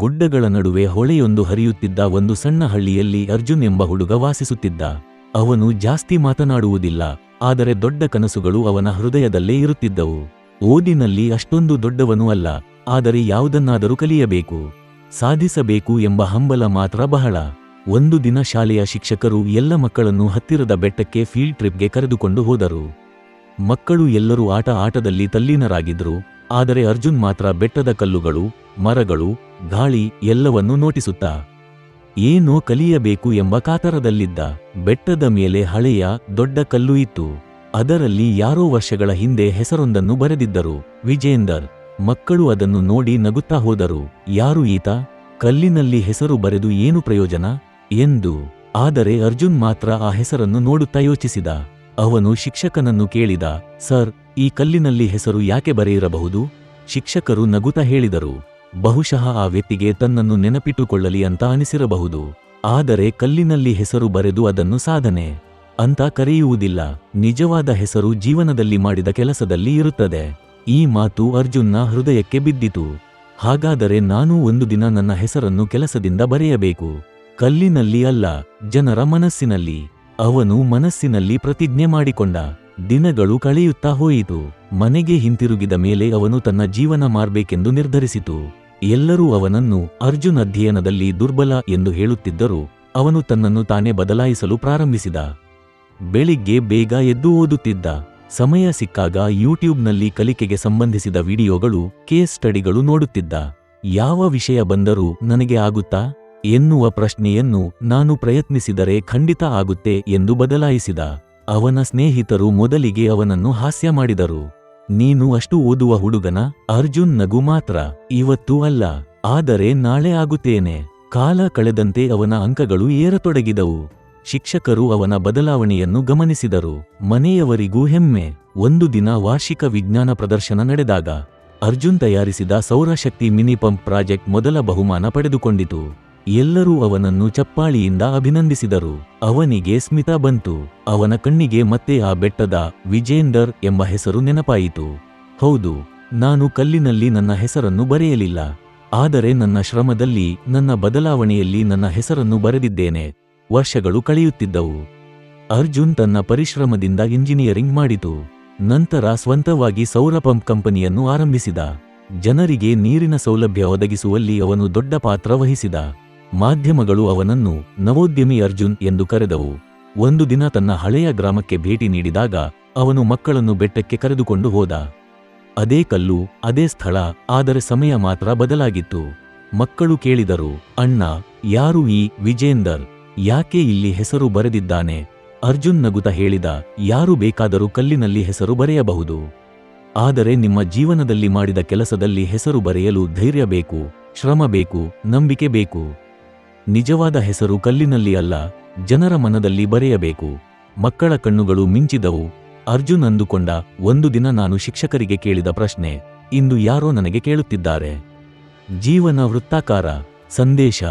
ಗುಡ್ಡಗಳ ನಡುವೆ ಹೊಳೆಯೊಂದು ಹರಿಯುತ್ತಿದ್ದ ಒಂದು ಸಣ್ಣ ಹಳ್ಳಿಯಲ್ಲಿ ಅರ್ಜುನ್ ಎಂಬ ಹುಡುಗ ವಾಸಿಸುತ್ತಿದ್ದ. ಅವನು ಜಾಸ್ತಿ ಮಾತನಾಡುವುದಿಲ್ಲ, ಆದರೆ ದೊಡ್ಡ ಕನಸುಗಳು ಅವನ ಹೃದಯದಲ್ಲೇ ಇರುತ್ತಿದ್ದವು. ಓದಿನಲ್ಲಿ ಅಷ್ಟೊಂದು ದೊಡ್ಡವನು ಅಲ್ಲ, ಆದರೆ ಯಾವುದನ್ನಾದರೂ ಕಲಿಯಬೇಕು. ಸಾಧಿಸಬೇಕು ಎಂಬ ಹಂಬಲ ಮಾತ್ರ ಬಹಳ. ಒಂದು ದಿನ ಶಾಲೆಯ ಶಿಕ್ಷಕರು ಎಲ್ಲ ಮಕ್ಕಳನ್ನು ಹತ್ತಿರದ ಬೆಟ್ಟಕ್ಕೆ ಫೀಲ್ಡ್ ಟ್ರಿಪ್ಗೆ ಕರೆದುಕೊಂಡು ಹೋದರು. ಮಕ್ಕಳು ಎಲ್ಲರೂ ಆಟ ಆಟದಲ್ಲಿ ತಲ್ಲೀನರಾಗಿದ್ರು ಆದರೆ ಅರ್ಜುನ್ ಮಾತ್ರ ಬೆಟ್ಟದ ಕಲ್ಲುಗಳು, ಮರಗಳು, ಗಾಳಿ ಎಲ್ಲವನ್ನೂ ನೋಟಿಸುತ್ತಾ, ಏನೋ ಕಲಿಯಬೇಕು ಎಂಬ ಕಾತರದಲ್ಲಿದ್ದ ಬೆಟ್ಟದ ಮೇಲೆ ಹಳೆಯ ದೊಡ್ಡ ಕಲ್ಲು ಇತ್ತು. ಅದರಲ್ಲಿ ಯಾರೋ ವರ್ಷಗಳ ಹಿಂದೆ ಹೆಸರೊಂದನ್ನು ಬರೆದಿದ್ದರು. ವಿಜೇಂದರ್. ಮಕ್ಕಳು ಅದನ್ನು ನೋಡಿ ನಗುತ್ತಾ ಹೋದರು. ಯಾರು ಈತ? ಕಲ್ಲಿನಲ್ಲಿ ಹೆಸರು ಬರೆದು ಏನು ಪ್ರಯೋಜನ? ಎಂದು. ಆದರೆ ಅರ್ಜುನ್ ಮಾತ್ರ ಆ ಹೆಸರನ್ನು ನೋಡುತ್ತಾ ಯೋಚಿಸಿದ. ಅವನು ಶಿಕ್ಷಕನನ್ನು ಕೇಳಿದ, ಸರ್, ಈ ಕಲ್ಲಿನಲ್ಲಿ ಹೆಸರು ಯಾಕೆ ಬರೆಯಿರಬಹುದು? ಶಿಕ್ಷಕರು ನಗುತ ಹೇಳಿದರು, ಬಹುಶಃ ಆ ವ್ಯಕ್ತಿಗೆ ತನ್ನನ್ನು ನೆನಪಿಟ್ಟುಕೊಳ್ಳಲಿ ಅಂತ ಅನಿಸಿರಬಹುದು, ಆದರೆ ಕಲ್ಲಿನಲ್ಲಿ ಹೆಸರು ಬರೆದು ಅದನ್ನು ಸಾಧನೆ ಅಂತ ಕರೆಯುವುದಿಲ್ಲ, ನಿಜವಾದ ಹೆಸರು ಜೀವನದಲ್ಲಿ ಮಾಡಿದ ಕೆಲಸದಲ್ಲಿ ಇರುತ್ತದೆ. ಈ ಮಾತು ಅರ್ಜುನ್ನ ಹೃದಯಕ್ಕೆ ಬಿದ್ದಿತು, ಹಾಗಾದರೆ ನಾನೂ ಒಂದು ದಿನ ನನ್ನ ಹೆಸರನ್ನು ಕೆಲಸದಿಂದ ಬರೆಯಬೇಕು, ಕಲ್ಲಿನಲ್ಲಿ ಅಲ್ಲ, ಜನರ ಮನಸ್ಸಿನಲ್ಲಿ. ಅವನು ಮನಸ್ಸಿನಲ್ಲಿ ಪ್ರತಿಜ್ಞೆ ಮಾಡಿಕೊಂಡ. ದಿನಗಳು ಕಳೆಯುತ್ತಾ ಹೋಯಿತು. ಮನೆಗೆ ಹಿಂತಿರುಗಿದ ಮೇಲೆ ಅವನು ತನ್ನ ಜೀವನ ಮಾರ್ಬೇಕೆಂದು ನಿರ್ಧರಿಸಿತು. ಎಲ್ಲರೂ ಅವನನ್ನು ಅರ್ಜುನ್ ಅಧ್ಯಯನದಲ್ಲಿ ದುರ್ಬಲ ಎಂದು ಹೇಳುತ್ತಿದ್ದರೂ. ಅವನು ತನ್ನನ್ನು ತಾನೇ ಬದಲಾಯಿಸಲು ಪ್ರಾರಂಭಿಸಿದ. ಬೆಳಿಗ್ಗೆ ಬೇಗ ಎದ್ದು ಓದುತ್ತಿದ್ದ. ಸಮಯ ಸಿಕ್ಕಾಗ ಯೂಟ್ಯೂಬ್ನಲ್ಲಿ ಕಲಿಕೆಗೆ ಸಂಬಂಧಿಸಿದ ವಿಡಿಯೋಗಳು, ಕೇಸ್ ಸ್ಟಡಿಗಳು ನೋಡುತ್ತಿದ್ದ. ಯಾವ ವಿಷಯ ಬಂದರೂ ನನಗೆ ಆಗುತ್ತಾ? ಎನ್ನುವ ಪ್ರಶ್ನೆಯನ್ನು ನಾನು ಪ್ರಯತ್ನಿಸಿದರೆ ಖಂಡಿತ ಆಗುತ್ತೆ ಎಂದು ಬದಲಾಯಿಸಿದ. ಅವನ ಸ್ನೇಹಿತರು ಮೊದಲಿಗೆ ಅವನನ್ನು ಹಾಸ್ಯ ಮಾಡಿದರು. ನೀನು ಅಷ್ಟು ಓದುವ ಹುಡುಗನ? ಅರ್ಜುನ್ ನಗು ಮಾತ್ರ. ಇವತ್ತು ಅಲ್ಲ. ಆದರೆ ನಾಳೆ ಆಗುತ್ತೇನೆ. ಕಾಲ ಕಳೆದಂತೆ ಅವನ ಅಂಕಗಳು ಏರತೊಡಗಿದವು. ಶಿಕ್ಷಕರು ಅವನ ಬದಲಾವಣೆಯನ್ನು ಗಮನಿಸಿದರು. ಮನೆಯವರಿಗೂ ಹೆಮ್ಮೆ. ಒಂದು ದಿನ ವಾರ್ಷಿಕ ವಿಜ್ಞಾನ ಪ್ರದರ್ಶನ ನಡೆದಾಗ, ಅರ್ಜುನ್ ತಯಾರಿಸಿದ ಸೌರಶಕ್ತಿ ಮಿನಿ ಪಂಪ್ ಪ್ರಾಜೆಕ್ಟ್ ಮೊದಲ ಬಹುಮಾನ ಪಡೆದುಕೊಂಡಿತು. ಎಲ್ಲರೂ ಅವನನ್ನು ಚಪ್ಪಾಳಿಯಿಂದ ಅಭಿನಂದಿಸಿದರು. ಅವನಿಗೆ ಸ್ಮಿತ ಬಂತು. ಅವನ ಕಣ್ಣಿಗೆ ಮತ್ತೆ ಆ ಬೆಟ್ಟದ ವಿಜೇಂದರ್ ಎಂಬ ಹೆಸರು ನೆನಪಾಯಿತು. ಹೌದು, ನಾನು ಕಲ್ಲಿನಲ್ಲಿ ನನ್ನ ಹೆಸರನ್ನು ಬರೆಯಲಿಲ್ಲ. ಆದರೆ ನನ್ನ ಶ್ರಮದಲ್ಲಿ ನನ್ನ ಬದಲಾವಣೆಯಲ್ಲಿ ನನ್ನ ಹೆಸರನ್ನು ಬರೆದಿದ್ದೇನೆ. ವರ್ಷಗಳು ಕಳೆಯುತ್ತಿದ್ದವು. ಅರ್ಜುನ್ ತನ್ನ ಪರಿಶ್ರಮದಿಂದ ಇಂಜಿನಿಯರಿಂಗ್ ಮಾಡಿತು. ನಂತರ ಸ್ವಂತವಾಗಿ ಸೌರ ಪಂಪ್ ಕಂಪನಿಯನ್ನು ಆರಂಭಿಸಿದ. ಜನರಿಗೆ ನೀರಿನ ಸೌಲಭ್ಯ ಒದಗಿಸುವಲ್ಲಿ ಅವನು ದೊಡ್ಡ ಪಾತ್ರ ವಹಿಸಿದ. ಮಾಧ್ಯಮಗಳು ಅವನನ್ನು ನವೋದ್ಯಮಿ ಅರ್ಜುನ್ ಎಂದು ಕರೆದವು. ಒಂದು ದಿನ ತನ್ನ ಹಳೆಯ ಗ್ರಾಮಕ್ಕೆ ಭೇಟಿ ನೀಡಿದಾಗ ಅವನು ಮಕ್ಕಳನ್ನು ಬೆಟ್ಟಕ್ಕೆ ಕರೆದುಕೊಂಡು ಹೋದ. ಅದೇ ಕಲ್ಲು, ಅದೇ ಸ್ಥಳ, ಆದರೆ ಸಮಯ ಮಾತ್ರ ಬದಲಾಗಿತ್ತು. ಮಕ್ಕಳು ಕೇಳಿದರು, ಅಣ್ಣ, ಯಾರು ಈ ವಿಜೇಂದರ್? ಯಾಕೆ ಇಲ್ಲಿ ಹೆಸರು ಬರೆದಿದ್ದಾನೆ? ಅರ್ಜುನ್ ನಗುತ ಹೇಳಿದ, ಯಾರು ಬೇಕಾದರೂ ಕಲ್ಲಿನಲ್ಲಿ ಹೆಸರು ಬರೆಯಬಹುದು. ಆದರೆ ನಿಮ್ಮ ಜೀವನದಲ್ಲಿ ಮಾಡಿದ ಕೆಲಸದಲ್ಲಿ ಹೆಸರು ಬರೆಯಲು ಧೈರ್ಯ ಬೇಕು, ಶ್ರಮ ಬೇಕು, ನಂಬಿಕೆ ಬೇಕು. ನಿಜವಾದ ಹೆಸರು ಕಲ್ಲಿನಲ್ಲಿ ಅಲ್ಲ, ಜನರ ಮನದಲ್ಲಿ ಬರೆಯಬೇಕು. ಮಕ್ಕಳ ಕಣ್ಣುಗಳು ಮಿಂಚಿದವು. ಅರ್ಜುನ್ ಅಂದುಕೊಂಡ, ಒಂದು ದಿನ ನಾನು ಶಿಕ್ಷಕರಿಗೆ ಕೇಳಿದ ಪ್ರಶ್ನೆ, ಇಂದು ಯಾರೋ ನನಗೆ ಕೇಳುತ್ತಿದ್ದಾರೆ. ಜೀವನ ವೃತ್ತಾಕಾರ, ಸಂದೇಶ,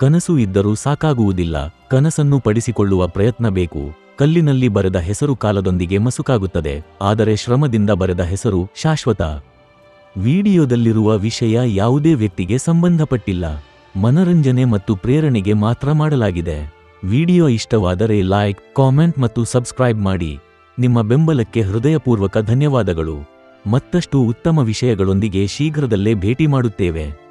ಕನಸು ಇದ್ದರೂ ಸಾಕಾಗುವುದಿಲ್ಲ, ಕನಸನ್ನು ಪಡಿಸಿಕೊಳ್ಳುವ ಪ್ರಯತ್ನ ಬೇಕು. ಕಲ್ಲಿನಲ್ಲಿ ಬರೆದ ಹೆಸರು ಕಾಲದೊಂದಿಗೆ ಮಸುಕಾಗುತ್ತದೆ, ಆದರೆ ಶ್ರಮದಿಂದ ಬರೆದ ಹೆಸರು ಶಾಶ್ವತ. ವಿಡಿಯೋದಲ್ಲಿರುವ ವಿಷಯ ಯಾವುದೇ ವ್ಯಕ್ತಿಗೆ ಸಂಬಂಧಪಟ್ಟಿಲ್ಲ. ಮನರಂಜನೆ ಮತ್ತು ಪ್ರೇರಣೆಗೆ ಮಾತ್ರ ಮಾಡಲಾಗಿದೆ. ವಿಡಿಯೋ ಇಷ್ಟವಾದರೆ ಲೈಕ್, ಕಾಮೆಂಟ್ ಮತ್ತು ಸಬ್ಸ್ಕ್ರೈಬ್ ಮಾಡಿ. ನಿಮ್ಮ ಬೆಂಬಲಕ್ಕೆ ಹೃದಯಪೂರ್ವಕ ಧನ್ಯವಾದಗಳು. ಮತ್ತಷ್ಟು ಉತ್ತಮ ವಿಷಯಗಳೊಂದಿಗೆ ಶೀಘ್ರದಲ್ಲೇ ಭೇಟಿ ಮಾಡುತ್ತೇವೆ.